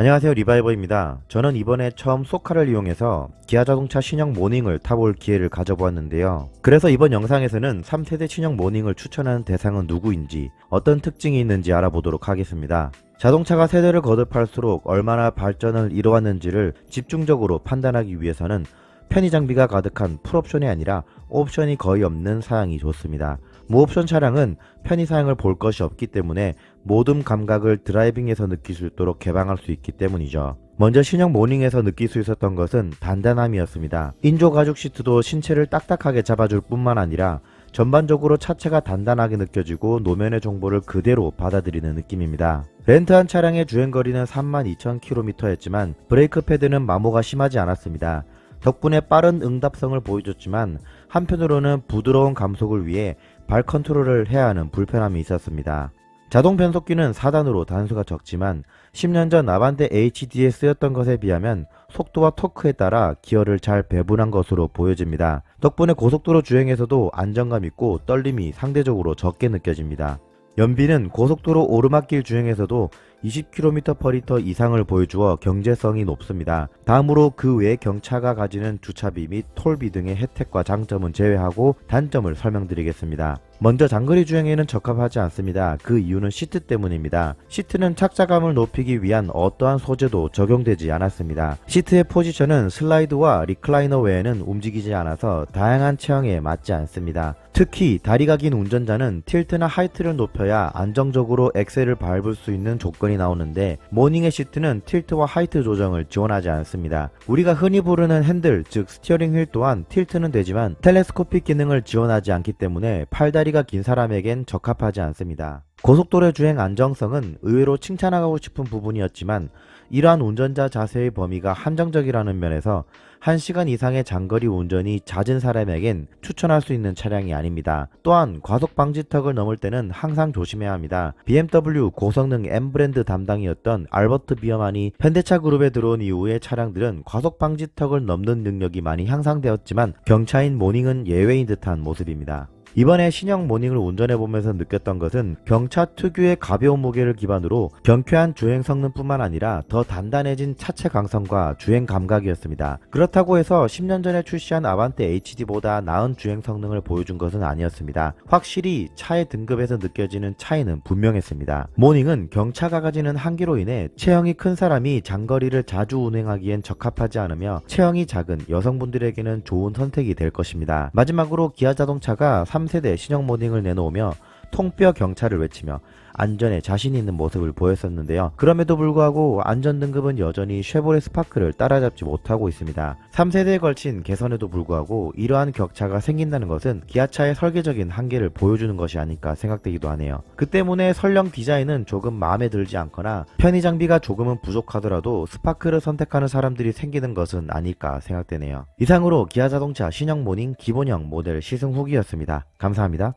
안녕하세요 리바이버입니다. 저는 이번에 처음 소카를 이용해서 기아 자동차 신형 모닝을 타볼 기회를 가져보았는데요. 그래서 이번 영상에서는 3세대 신형 모닝을 추천하는 대상은 누구인지 어떤 특징이 있는지 알아보도록 하겠습니다. 자동차가 세대를 거듭할수록 얼마나 발전을 이뤄왔는지를 집중적으로 판단하기 위해서는 편의 장비가 가득한 풀옵션이 아니라 옵션이 거의 없는 사양이 좋습니다. 무옵션 차량은 편의 사양을 볼 것이 없기 때문에 모든 감각을 드라이빙에서 느낄 수 있도록 개방할 수 있기 때문이죠. 먼저 신형 모닝에서 느낄 수 있었던 것은 단단함이었습니다. 인조 가죽 시트도 신체를 딱딱하게 잡아줄 뿐만 아니라 전반적으로 차체가 단단하게 느껴지고 노면의 정보를 그대로 받아들이는 느낌입니다. 렌트한 차량의 주행거리는 32,000km였지만 브레이크 패드는 마모가 심하지 않았습니다. 덕분에 빠른 응답성을 보여줬지만 한편으로는 부드러운 감속을 위해 발 컨트롤을 해야 하는 불편함이 있었습니다. 자동 변속기는 4단으로 단수가 적지만 10년 전 아반떼 HD에 쓰였던 것에 비하면 속도와 토크에 따라 기어를 잘 배분한 것으로 보여집니다. 덕분에 고속도로 주행에서도 안정감 있고 떨림이 상대적으로 적게 느껴집니다. 연비는 고속도로 오르막길 주행에서도 20km/l 이상을 보여주어 경제성이 높습니다. 다음으로 그 외 경차가 가지는 주차비 및 톨비 등의 혜택과 장점은 제외하고 단점을 설명드리겠습니다. 먼저 장거리 주행에는 적합하지 않습니다. 그 이유는 시트 때문입니다. 시트는 착자감을 높이기 위한 어떠한 소재도 적용되지 않았습니다. 시트의 포지션은 슬라이드와 리클라이너 외에는 움직이지 않아서 다양한 체형에 맞지 않습니다. 특히 다리가 긴 운전자는 틸트나 하이트를 높여야 안정적으로 엑셀을 밟을 수 있는 조건이 나오는데 모닝의 시트는 틸트와 하이트 조정을 지원하지 않습니다. 우리가 흔히 부르는 핸들, 즉 스티어링 휠 또한 틸트는 되지만 텔레스코픽 기능을 지원하지 않기 때문에 팔다리가 긴 사람에겐 적합하지 않습니다. 고속도로 주행 안정성은 의외로 칭찬하고 싶은 부분이었지만 이러한 운전자 자세의 범위가 한정적이라는 면에서 1시간 이상의 장거리 운전이 잦은 사람에겐 추천할 수 있는 차량이 아닙니다. 또한 과속 방지턱을 넘을 때는 항상 조심해야 합니다. BMW 고성능 M 브랜드 담당이었던 알버트 비어만이 현대차 그룹에 들어온 이후의 차량들은 과속 방지턱을 넘는 능력이 많이 향상되었지만 경차인 모닝은 예외인 듯한 모습입니다. 이번에 신형 모닝을 운전해보면서 느꼈던 것은 경차 특유의 가벼운 무게를 기반으로 경쾌한 주행 성능뿐만 아니라 더 단단해진 차체 강성과 주행 감각이었습니다. 그렇다고 해서 10년 전에 출시한 아반떼 HD보다 나은 주행 성능을 보여준 것은 아니었습니다. 확실히 차의 등급에서 느껴지는 차이는 분명했습니다. 모닝은 경차가 가지는 한계로 인해 체형이 큰 사람이 장거리를 자주 운행하기엔 적합하지 않으며 체형이 작은 여성분들에게는 좋은 선택이 될 것입니다. 마지막으로 기아 자동차가 3세대 신형 모닝을 내놓으며 통뼈 경차를 외치며 안전에 자신 있는 모습을 보였었는데요. 그럼에도 불구하고 안전 등급은 여전히 쉐보레 스파크를 따라잡지 못하고 있습니다. 3세대에 걸친 개선에도 불구하고 이러한 격차가 생긴다는 것은 기아차의 설계적인 한계를 보여주는 것이 아닐까 생각되기도 하네요. 그 때문에 설령 디자인은 조금 마음에 들지 않거나 편의 장비가 조금은 부족하더라도 스파크를 선택하는 사람들이 생기는 것은 아닐까 생각되네요. 이상으로 기아 자동차 신형 모닝 기본형 모델 시승 후기였습니다. 감사합니다.